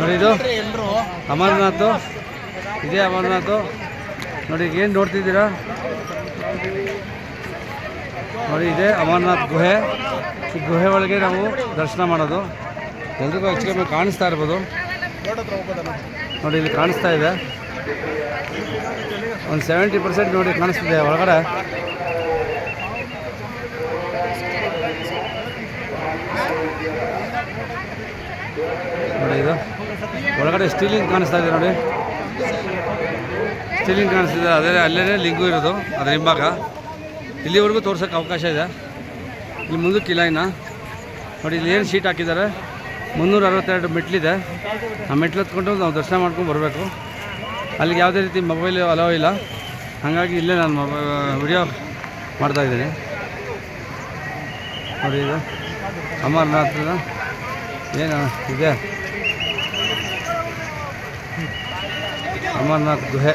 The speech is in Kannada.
ನೋಡಿ ಇದು ಅಮರನಾಥ್. ಇದೇ ಅಮರನಾಥ್. ನೋಡಿ ಏನು ನೋಡ್ತಿದ್ದೀರಾ? ನೋಡಿ ಇದೆ ಅಮರನಾಥ್ ಗುಹೆ. ಈ ಗುಹೆ ಒಳಗೆ ನಾವು ದರ್ಶನ ಮಾಡೋದು. ಎಲ್ರಿಗೂ ಹೆಚ್ಚು ಕಮ್ಮಿ ಕಾಣಿಸ್ತಾ ಇರ್ಬೋದು. ನೋಡಿ ಇಲ್ಲಿ ಕಾಣಿಸ್ತಾ ಇದೆ. ಒಂದು ಸೆವೆಂಟಿ ಪರ್ಸೆಂಟ್ ನೋಡಿ ಕಾಣಿಸ್ತಿದೆ ಒಳಗಡೆ. ನೋಡಿ ಇದು. ಒಳಗಡೆ ಸ್ಟೀಲಿಂಗ್ ಕಾಣಿಸ್ತಾ ಇದೆ ನೋಡಿ. ಸ್ಟೀಲಿಂಗ್ ಕಾಣಿಸ್ತಿದೆ. ಅದೇ ಅಲ್ಲೇ ಲಿಂಗು ಇರೋದು. ಅದರ ಹಿಂಭಾಗ. ಇಲ್ಲಿವರೆಗೂ ತೋರ್ಸೋಕ್ಕೆ ಅವಕಾಶ ಇದೆ. ಇಲ್ಲಿ ಮುಂದಕ್ಕಿಲ್ಲ ಇನ್ನು ನೋಡಿ, ಇಲ್ಲಿ ಏನು ಶೀಟ್ ಹಾಕಿದ್ದಾರೆ? ಮುನ್ನೂರ ಅರವತ್ತೆರಡು ಮೆಟ್ಲಿದೆ. ಆ ಮೆಟ್ಲು ಹತ್ಕೊಂಡು ನಾವು ದರ್ಶನ ಮಾಡ್ಕೊಂಡು ಬರಬೇಕು. ಅಲ್ಲಿಗೆ ಯಾವುದೇ ರೀತಿ ಮೊಬೈಲ್ ಅಲೋ ಇಲ್ಲ. ಹಾಗಾಗಿ ಇಲ್ಲೇ ನಾನು ಮೊಬೈ ವಿಡಿಯೋ ಮಾಡ್ತಾಯಿದ್ದೀನಿ ನೋಡಿ ಇದು. ಅಮರನಾಥದ ಏನು ಇದೆ. ಅಮರನಾಥ್ ಗುಹೆ.